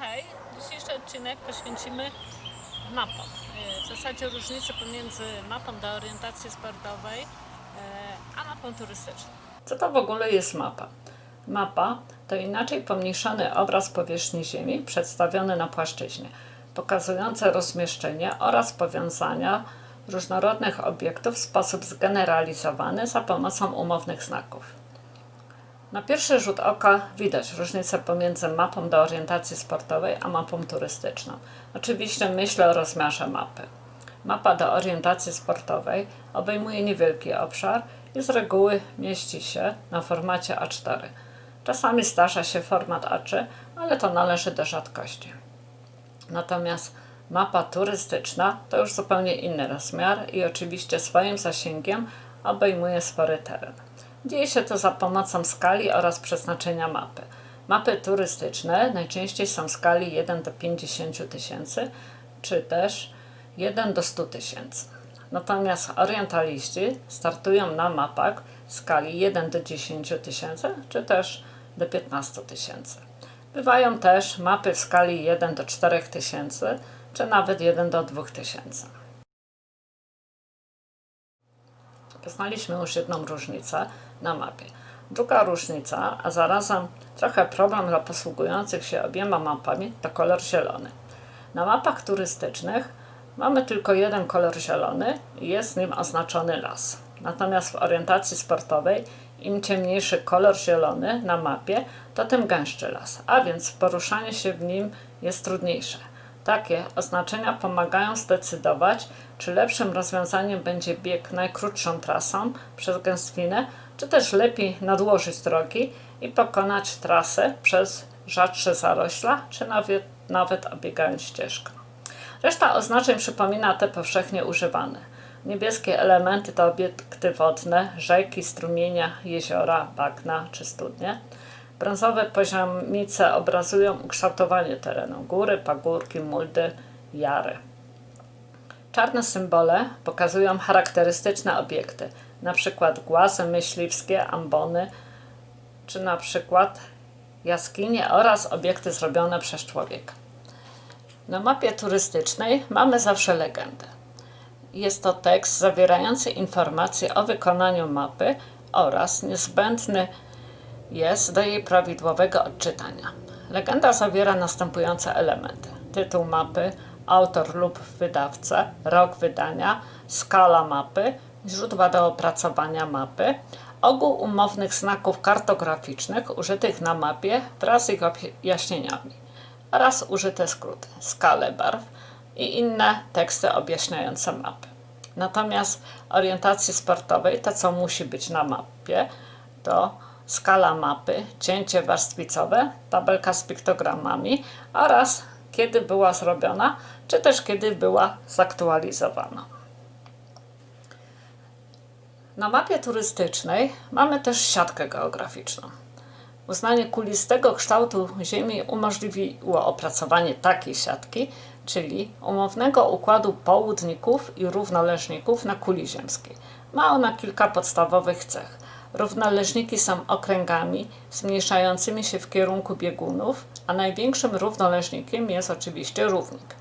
hej! Dzisiejszy odcinek poświęcimy mapom. W zasadzie różnicy pomiędzy mapą do orientacji sportowej e, a mapą turystyczną. Co to w ogóle jest mapa? Mapa to inaczej pomniejszony obraz powierzchni Ziemi przedstawiony na płaszczyźnie, pokazujący rozmieszczenie oraz powiązania różnorodnych obiektów w sposób zgeneralizowany za pomocą umownych znaków. Na pierwszy rzut oka widać różnicę pomiędzy mapą do orientacji sportowej a mapą turystyczną. Oczywiście myślę o rozmiarze mapy. Mapa do orientacji sportowej obejmuje niewielki obszar i z reguły mieści się na formacie A4. Czasami zdarza się format A3, ale to należy do rzadkości. Natomiast mapa turystyczna to już zupełnie inny rozmiar i oczywiście swoim zasięgiem obejmuje spory teren. Dzieje się to za pomocą skali oraz przeznaczenia mapy. Mapy turystyczne najczęściej są w skali 1 do 50 tysięcy, czy też 1 do 100 tysięcy. Natomiast orientaliści startują na mapach w skali 1 do 10 tysięcy, czy też do 15 tysięcy. Bywają też mapy w skali 1 do 4 tysięcy, czy nawet 1 do 2 tysięcy. Poznaliśmy już jedną różnicę na mapie. Druga różnica, a zarazem trochę problem dla posługujących się obiema mapami, to kolor zielony. Na mapach turystycznych mamy tylko jeden kolor zielony i jest nim oznaczony las. Natomiast w orientacji sportowej im ciemniejszy kolor zielony na mapie, to tym gęstszy las, a więc poruszanie się w nim jest trudniejsze. Takie oznaczenia pomagają zdecydować, czy lepszym rozwiązaniem będzie bieg najkrótszą trasą przez gęstwinę, czy też lepiej nadłożyć drogi i pokonać trasę przez rzadsze zarośla, czy nawet, nawet obiegając ścieżkę. Reszta oznaczeń przypomina te powszechnie używane. Niebieskie elementy to obiekty wodne, rzeki, strumienia, jeziora, bagna czy studnie. Brązowe poziomice obrazują ukształtowanie terenu, góry, pagórki, muldy, jary. Czarne symbole pokazują charakterystyczne obiekty, np. głazy myśliwskie, ambony, czy przykład jaskinie oraz obiekty zrobione przez człowieka. Na mapie turystycznej mamy zawsze legendę. Jest to tekst zawierający informacje o wykonaniu mapy oraz niezbędny jest do jej prawidłowego odczytania. Legenda zawiera następujące elementy: tytuł mapy, autor lub wydawca, rok wydania, skala mapy, źródła do opracowania mapy, ogół umownych znaków kartograficznych użytych na mapie wraz z ich objaśnieniami oraz użyte skróty, skale barw i inne teksty objaśniające mapy. Natomiast orientacji sportowej, to co musi być na mapie, to skala mapy, cięcie warstwicowe, tabelka z piktogramami oraz kiedy była zrobiona, czy też kiedy była zaktualizowana. Na mapie turystycznej mamy też siatkę geograficzną. Uznanie kulistego kształtu Ziemi umożliwiło opracowanie takiej siatki, czyli umownego układu południków i równoleżników na kuli ziemskiej. Ma ona kilka podstawowych cech. Równoleżniki są okręgami zmniejszającymi się w kierunku biegunów, a największym równoleżnikiem jest oczywiście równik.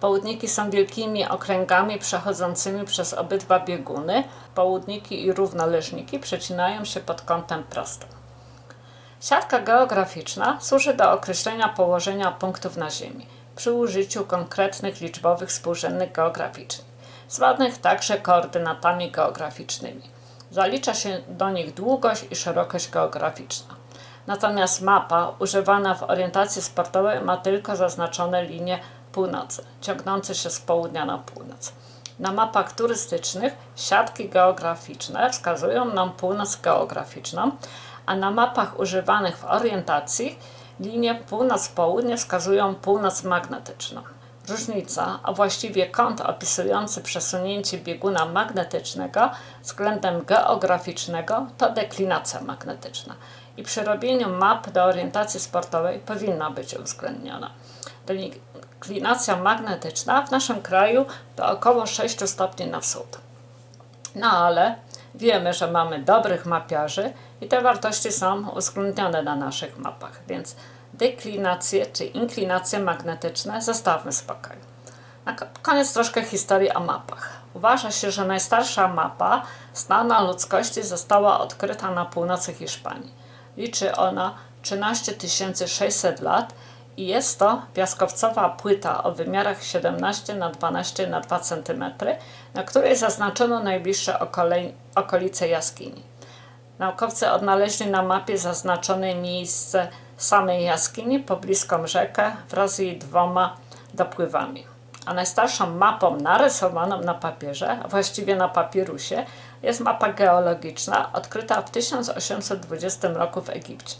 Południki są wielkimi okręgami przechodzącymi przez obydwa bieguny. Południki i równoleżniki przecinają się pod kątem prostym. Siatka geograficzna służy do określenia położenia punktów na Ziemi przy użyciu konkretnych liczbowych współrzędnych geograficznych, zwanych także koordynatami geograficznymi. Zalicza się do nich długość i szerokość geograficzna. Natomiast mapa używana w orientacji sportowej ma tylko zaznaczone linie północy, ciągnące się z południa na północ. Na mapach turystycznych siatki geograficzne wskazują nam północ geograficzną, a na mapach używanych w orientacji linie północ-południe wskazują północ magnetyczną. Różnica, a właściwie kąt opisujący przesunięcie bieguna magnetycznego względem geograficznego to deklinacja magnetyczna i przy robieniu map do orientacji sportowej powinna być uwzględniona. Deklinacja magnetyczna w naszym kraju to około 6 stopni na wschód. No ale Wiemy, że mamy dobrych mapiarzy i te wartości są uwzględnione na naszych mapach, więc deklinacje czy inklinacje magnetyczne zostawmy spokoju. Na ko- koniec troszkę historii o mapach. Uważa się, że najstarsza mapa znana ludzkości została odkryta na północy Hiszpanii. Liczy ona 13 600 lat i jest to piaskowcowa płyta o wymiarach 17 na 12 na 2 cm, na której zaznaczono najbliższe okolice jaskini. Naukowcy odnaleźli na mapie zaznaczone miejsce samej jaskini, pobliską rzekę wraz z jej dwoma dopływami. A najstarszą mapą narysowaną na papierze, a właściwie na papirusie, jest mapa geologiczna odkryta w 1820 roku w Egipcie.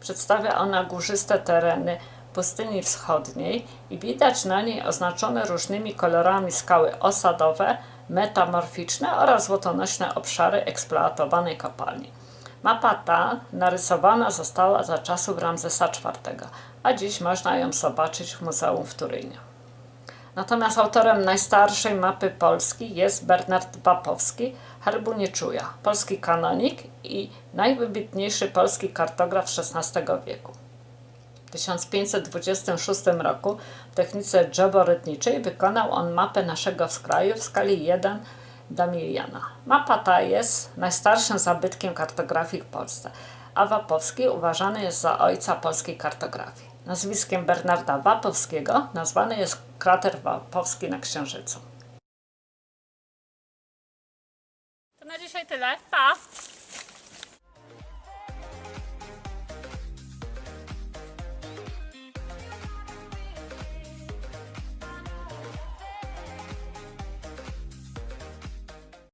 Przedstawia ona górzyste tereny pustyni wschodniej i widać na niej oznaczone różnymi kolorami skały osadowe, metamorficzne oraz złotonośne obszary eksploatowanej kopalni. Mapa ta narysowana została za czasów Ramzesa IV, a dziś można ją zobaczyć w Muzeum w Turynie. Natomiast autorem najstarszej mapy Polski jest Bernard Bapowski, herbu nie czuja, polski kanonik i najwybitniejszy polski kartograf XVI wieku. W 1526 roku w technice drzeworytniczej wykonał on mapę naszego kraju w skali 1 do miliona. Mapa ta jest najstarszym zabytkiem kartografii w Polsce, a Wapowski uważany jest za ojca polskiej kartografii. Nazwiskiem Bernarda Wapowskiego nazwany jest krater Wapowski na Księżycu. To na dzisiaj tyle. Pa!